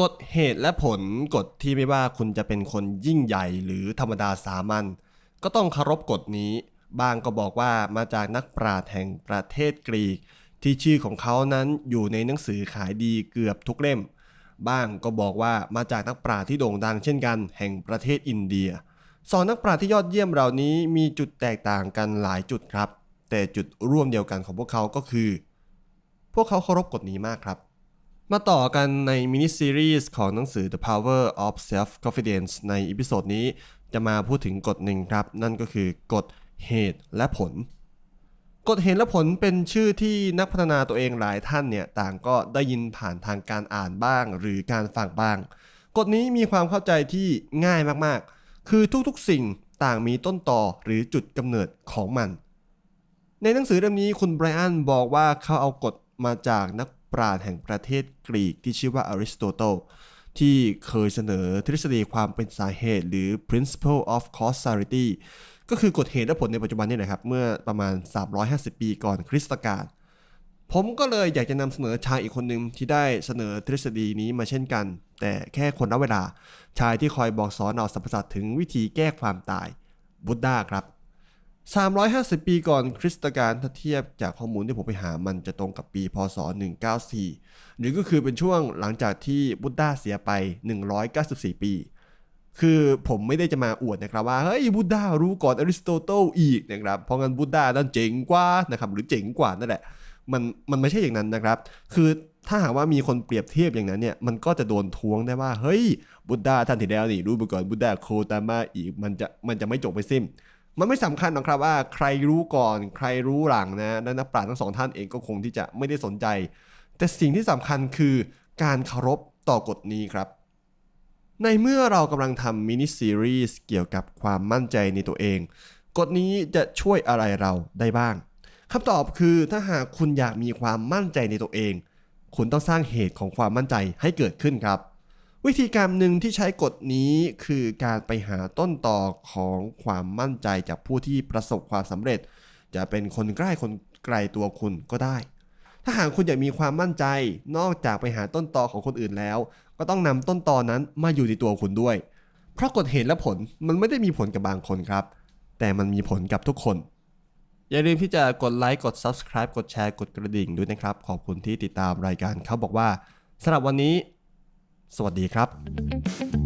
กฎเหตุและผลกฎที่ไม่ว่าคุณจะเป็นคนยิ่งใหญ่หรือธรรมดาสามัญก็ต้องเคารพกฎนี้บางก็บอกว่ามาจากนักปราชญ์แห่งประเทศกรีก ที่ชื่อของเขานั้นอยู่ในหนังสือขายดีเกือบทุกเล่ม บ้างก็บอกว่ามาจากนักปราชญ์ที่โด่งดังเช่นกัน แห่งประเทศอินเดียสองนักปราชญ์ที่ยอดเยี่ยมเหล่านี้มีจุดแตกต่างกันหลายจุดครับ แต่จุดร่วมเดียวกันของพวกเขาก็คือ พวกเขาเคารพกฎนี้มากครับ มาต่อกันในมินิซีรีส์ของหนังสือ The Power of Self Confidence ในอีพิโซดนี้จะมาพูดถึงกฎหนึ่งครับ นั่นก็คือกฎเหตุและผล กฎเหตุและผลเป็นชื่อที่นักพัฒนาตัวเองหลายท่านเนี่ยต่างก็ได้ยินผ่านทางการอ่านบ้าง หรือการฟังบ้าง กฎนี้มีความเข้าใจที่ง่ายมากๆ คือทุกๆสิ่งต่างมีต้นต่อหรือจุดกำเนิดของมัน ในหนังสือเล่มนี้คุณไบรอันบอกว่าเขาเอากฎมาจากนัก ปราชญ์แห่งประเทศกรีกที่ชื่อว่าอริสโตเติลที่เคยเสนอทฤษฎีความเป็นสาเหตุ หรือ principle of causality ก็คือกฎเหตุและผลในปัจจุบันนี่แหละครับ เมื่อประมาณ 350 ปีก่อนคริสตกาลผมก็เลยอยากจะนำเสนอชายอีกคนหนึ่งที่ได้เสนอทฤษฎีนี้มาเช่นกัน แต่แค่คนละเวลา ชายที่คอยบอกสอนเอาสรรพสัตว์ถึงวิธีแก้ความตายบุตดาครับ 350 ปีก่อนคริสตกาลถ้าเทียบจากข้อมูลที่ผมไปหามันจะตรงกับปี พศ 194 หรือก็คือเป็นช่วงหลังจากที่บุตดาเสียไป 194 ปี คือผมไม่ได้จะมาอวดนะครับว่า เฮ้ยบุตดารู้ก่อนอริสโตเติลอีกนะครับ เพราะงั้นบุตดานั้นเจ๋งกว่านะครับหรือเจ๋งกว่านั่นแหละ มันมันไม่ใช่อย่างนั้นนะครับ คือถ้าหากว่ามีคนเปรียบเทียบอย่างนั้นเนี่ยมันก็จะโดนท้วงได้ว่าเฮ้ยบุตดาท่านที่แล้วนี่รู้มาก่อนบุตดาโคตามาอีกมันจะมันจะไม่จบไม่สิ้น มันไม่สำคัญหรอกครับว่าใครรู้ก่อนใครรู้หลังนะและนักปราชญ์ทั้งสองท่านเองก็คงที่จะไม่ได้สนใจ แต่สิ่งที่สำคัญคือการเคารพต่อกฎนี้ครับ ในเมื่อเรากำลังทำมินิซีรีส์เกี่ยวกับความมั่นใจในตัวเอง กฎนี้จะช่วยอะไรเราได้บ้างคำตอบคือถ้าหากคุณอยากมีความมั่นใจในตัวเอง คุณต้องสร้างเหตุของความมั่นใจให้เกิดขึ้นครับ วิธีการหนึ่งที่ใช้กฎนี้คือการไปหาต้นต่อของความมั่นใจจากผู้ที่ประสบความสำเร็จ จะเป็นคนใกล้คนไกลตัวคุณก็ได้ ถ้าหากคุณอยากมีความมั่นใจ นอกจากไปหาต้นตอของคนอื่นแล้ว ก็ต้องนำต้นตอนั้นมาอยู่ในตัวคุณด้วย เพราะกฎเหตุและผลมันไม่ได้มีผลกับบางคนครับ แต่มันมีผลกับทุกคน อย่าลืมที่จะกดไลค์กด Subscribe กดแชร์กดกระดิ่งด้วยนะครับ ขอบคุณที่ติดตามรายการเขาบอกว่าสำหรับวันนี้ สวัสดีครับ